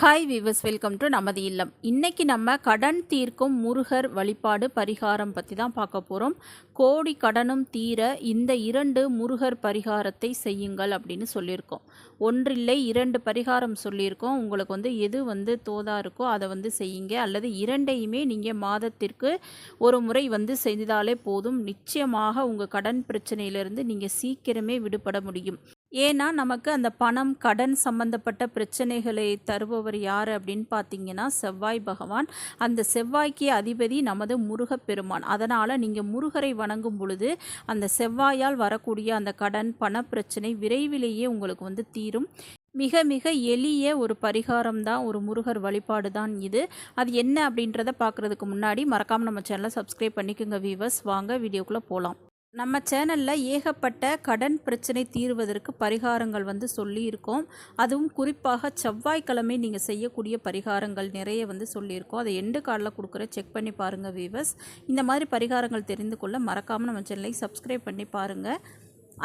Hi viewers welcome to நமது இல்லம். இன்றைக்கி நம்ம கடன் தீர்க்கும் முருகர் வழிபாடு பரிகாரம் பற்றி தான் பார்க்க போகிறோம் கோடி கடனும் தீர இந்த இரண்டு முருகர் பரிகாரத்தை செய்யுங்கள் அப்படின்னு சொல்லியிருக்கோம். ஒன்றில்லை இரண்டு பரிகாரம் சொல்லியிருக்கோம். உங்களுக்கு வந்து எது வந்து தோதா இருக்கோ அதை வந்து செய்யுங்க. அல்லது இரண்டையுமே நீங்கள் மாதத்திற்கு ஒரு முறை வந்து செய்தாலே போதும். நிச்சயமாக உங்கள் கடன் பிரச்சனையிலிருந்து நீங்கள் சீக்கிரமே விடுபட முடியும். ஏன்னா நமக்கு அந்த பணம் கடன் சம்பந்தப்பட்ட பிரச்சனைகளை தருபவர் யார் அப்படின்னு பார்த்தீங்கன்னா செவ்வாய் பகவான். அந்த செவ்வாய்க்கு அதிபதி நமது முருகப்பெருமான். அதனால் நீங்கள் முருகரை வணங்கும் பொழுது அந்த செவ்வாயால் வரக்கூடிய அந்த கடன் பண பிரச்சனை விரைவிலேயே உங்களுக்கு வந்து தீரும். மிக மிக எளிய ஒரு பரிகாரம் தான் ஒரு முருகர் வழிபாடு தான் இது. அது என்ன அப்படின்றத பார்க்குறதுக்கு முன்னாடி மறக்காமல் நம்ம சேனலை சப்ஸ்கிரைப் பண்ணிக்கோங்க வீவர்ஸ் வாங்க வீடியோக்குள்ளே போகலாம் நம்ம சேனலில் ஏகப்பட்ட கடன் பிரச்சனை தீர்வதற்கு பரிகாரங்கள் வந்து சொல்லியிருக்கோம். அதுவும் குறிப்பாக செவ்வாய்க்கிழமை நீங்கள் செய்யக்கூடிய பரிகாரங்கள் நிறைய வந்து சொல்லியிருக்கோம். அதை எண்டு கார்டில் கொடுக்குற செக் பண்ணி பாருங்கள் வீவர்ஸ். இந்த மாதிரி பரிகாரங்கள் தெரிந்து கொள்ள மறக்காமல் நம்ம சேனலை சப்ஸ்கிரைப் பண்ணி பாருங்கள்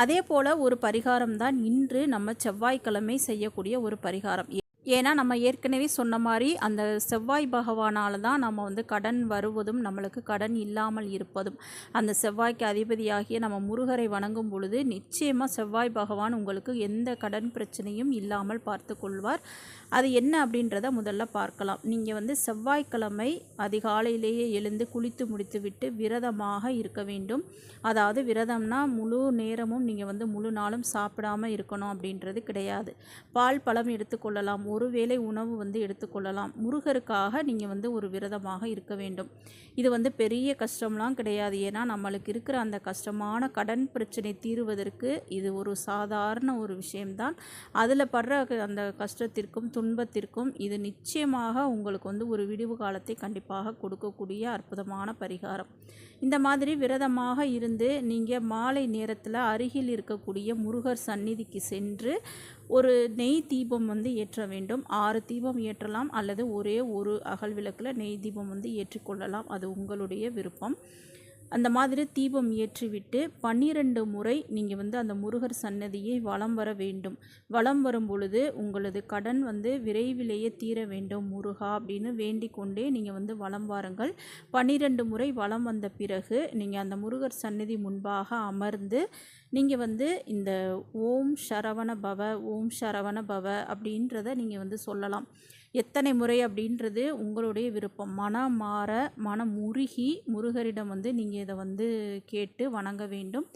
அதே போல் ஒரு பரிகாரம் தான் இன்று நம்ம செவ்வாய்க்கிழமை செய்யக்கூடிய ஒரு பரிகாரம். ஏன்னா நம்ம ஏற்கனவே சொன்ன மாதிரி அந்த செவ்வாய் பகவானால் தான் நம்ம வந்து கடன் வருவதும் நம்மளுக்கு கடன் இல்லாமல் இருப்பதும். அந்த செவ்வாய்க்கு அதிபதியாகிய நம்ம முருகரை வணங்கும் பொழுது நிச்சயமாக செவ்வாய் பகவான் உங்களுக்கு எந்த கடன் பிரச்சனையும் இல்லாமல் பார்த்து கொள்வார். அது என்ன அப்படின்றத முதல்ல பார்க்கலாம். நீங்கள் வந்து செவ்வாய்க்கிழமை அதிகாலையிலேயே எழுந்து குளித்து முடித்து விட்டு விரதமாக இருக்க வேண்டும். அதாவது விரதம்னா முழு நேரமும் நீங்கள் வந்து முழு நாளும் சாப்பிடாமல் இருக்கணும் அப்படின்றது கிடையாது. பால் பழம் எடுத்துக்கொள்ளலாம் ஒரு வேளை உணவு வந்து எடுத்துக்கொள்ளலாம். முருகருக்காக நீங்கள் வந்து ஒரு விரதமாக இருக்க வேண்டும். இது வந்து பெரிய கஷ்டம்லாம் கிடையாது. ஏன்னா நம்மளுக்கு இருக்கிற அந்த கஷ்டமான கடன் பிரச்சனை தீருவதற்கு இது ஒரு சாதாரண ஒரு விஷயம்தான். அதில் படுற அந்த கஷ்டத்திற்கும் துன்பத்திற்கும் இது நிச்சயமாக உங்களுக்கு வந்து ஒரு விடிவு காலத்தை கண்டிப்பாக கொடுக்கக்கூடிய அற்புதமான பரிகாரம். இந்த மாதிரி விரதமாக இருந்து நீங்கள் மாலை நேரத்தில் அருகில் இருக்கக்கூடிய முருகர் சந்நிதிக்கு சென்று ஒரு நெய் தீபம் வந்து ஏற்ற வேண்டும். ஆறு தீபம் ஏற்றலாம் அல்லது ஒரே ஒரு அகல் விளக்கில் நெய் தீபம் வந்து ஏற்றிக்கொள்ளலாம் அது உங்களுடைய விருப்பம். அந்த மாதிரி தீபம் ஏற்றிவிட்டு பன்னிரண்டு முறை நீங்கள் வந்து அந்த முருகர் சன்னதியை வலம் வர வேண்டும். வலம் வரும் பொழுது உங்களது கடன் வந்து விரைவிலேயே தீர வேண்டும். முருகா அப்படின்னு வேண்டிக் கொண்டே நீங்கள் வந்து வலம் வாருங்கள். பன்னிரண்டு முறை வலம் வந்த பிறகு நீங்கள் அந்த முருகர் சன்னதி முன்பாக அமர்ந்து நீங்கள் வந்து இந்த ஓம் சரவண பவ ஓம் சரவண பவ அப்படின்றத நீங்கள் வந்து சொல்லலாம். எத்தனை முறை அப்படின்றது உங்களுடைய விருப்பம். மனம் மாற மனம் உருகி முருகரிடம் வந்து நீங்கள் இதை வந்து கேட்டு வணங்க வேண்டும்.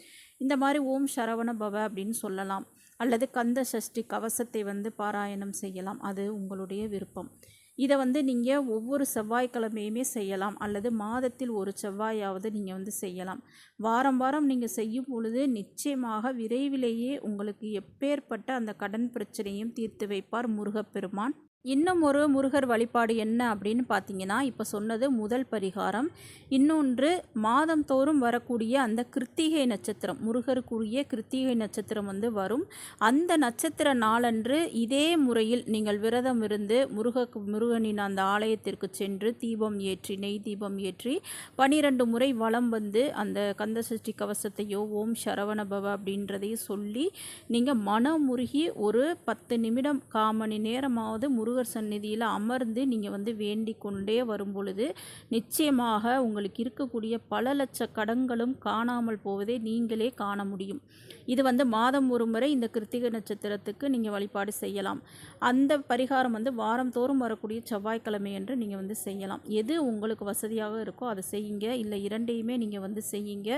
இந்த மாதிரி ஓம் சரவண பவ அப்படின்னு சொல்லலாம். அல்லது கந்த சஷ்டி கவசத்தை வந்து பாராயணம் செய்யலாம். அது உங்களுடைய விருப்பம். இதை வந்து நீங்கள் ஒவ்வொரு செவ்வாய்க்கிழமையுமே செய்யலாம். அல்லது மாதத்தில் ஒரு செவ்வாயாவது நீங்கள் வந்து செய்யலாம். வாரம் வாரம் நீங்கள் செய்யும் பொழுது நிச்சயமாக விரைவிலேயே உங்களுக்கு எப்பேற்பட்ட அந்த கடன் பிரச்சனையும் தீர்த்து வைப்பார் முருகப்பெருமான். இன்னும் ஒரு முருகர் வழிபாடு என்ன அப்படின்னு பார்த்தீங்கன்னா இப்போ சொன்னது முதல் பரிகாரம். இன்னொன்று மாதம் தோறும் வரக்கூடிய அந்த கிருத்திகை நட்சத்திரம் முருகருக்குரிய கிருத்திகை நட்சத்திரம் வந்து வரும். அந்த நட்சத்திர நாளன்று இதே முறையில் நீங்கள் விரதம் இருந்து முருக முருகனின் அந்த ஆலயத்திற்கு சென்று தீபம் ஏற்றி நெய் தீபம் ஏற்றி பனிரெண்டு முறை வளம் வந்து அந்த கந்தசஷ்டி கவசத்தையோ ஓம் சரவணபவ அப்படின்றதையும் சொல்லி நீங்கள் மனமுருகி ஒரு பத்து நிமிடம் காமணி நேரமாவது முருக முருகர் சந்நிதியில் அமர்ந்து நீங்கள் வந்து வேண்டிக் கொண்டே வரும் பொழுது நிச்சயமாக உங்களுக்கு இருக்கக்கூடிய பல லட்ச கடன்களும் காணாமல் போவதை நீங்களே காண முடியும். இது வந்து மாதம் ஒரு முறை இந்த கிருத்திகை நட்சத்திரத்துக்கு நீங்கள் வழிபாடு செய்யலாம். அந்த பரிகாரம் வந்து வாரந்தோறும் வரக்கூடிய செவ்வாய்க்கிழமை என்று நீங்கள் வந்து செய்யலாம். எது உங்களுக்கு வசதியாக இருக்கோ அதை செய்யுங்க. இல்லை இரண்டையுமே நீங்கள் வந்து செய்யுங்க.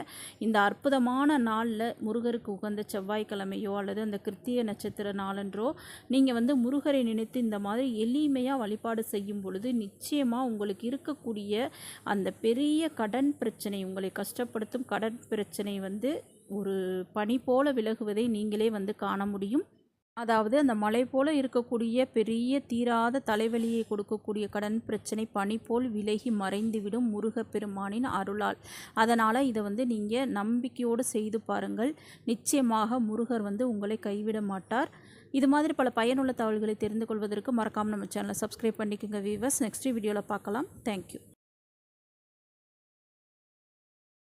இந்த அற்புதமான நாளில் முருகருக்கு உகந்த செவ்வாய்க்கிழமையோ அல்லது அந்த கிருத்திய நட்சத்திர நாளன்றோ நீங்கள் வந்து முருகரை நினைத்து இந்த மாதிரி மாதிரி எளிமையாக வழிபாடு செய்யும் பொழுது நிச்சயமாக உங்களுக்கு இருக்கக்கூடிய அந்த பெரிய கடன் பிரச்சனை உங்களை கஷ்டப்படுத்தும் கடன் பிரச்சனை வந்து ஒரு பனி போல விலகுவதை நீங்களே வந்து காண முடியும். அதாவது அந்த மலை போல இருக்கக்கூடிய பெரிய தீராத தலைவலியை கொடுக்கக்கூடிய கடன் பிரச்சனை பனி போல் விலகி மறைந்துவிடும் முருகப்பெருமானின் அருளால். அதனால் இதை வந்து நீங்கள் நம்பிக்கையோடு செய்து பாருங்கள். நிச்சயமாக முருகர் வந்து உங்களை கைவிட மாட்டார். இது மாதிரி பல பயனுள்ள தகவல்களை தெரிந்து கொள்வதற்கு மறக்காமல் நம்ம சேனலை சப்ஸ்கிரைப் பண்ணிக்கோங்க வீவர்ஸ் நெக்ஸ்ட் வீடியோவில் பார்க்கலாம். தேங்க்யூ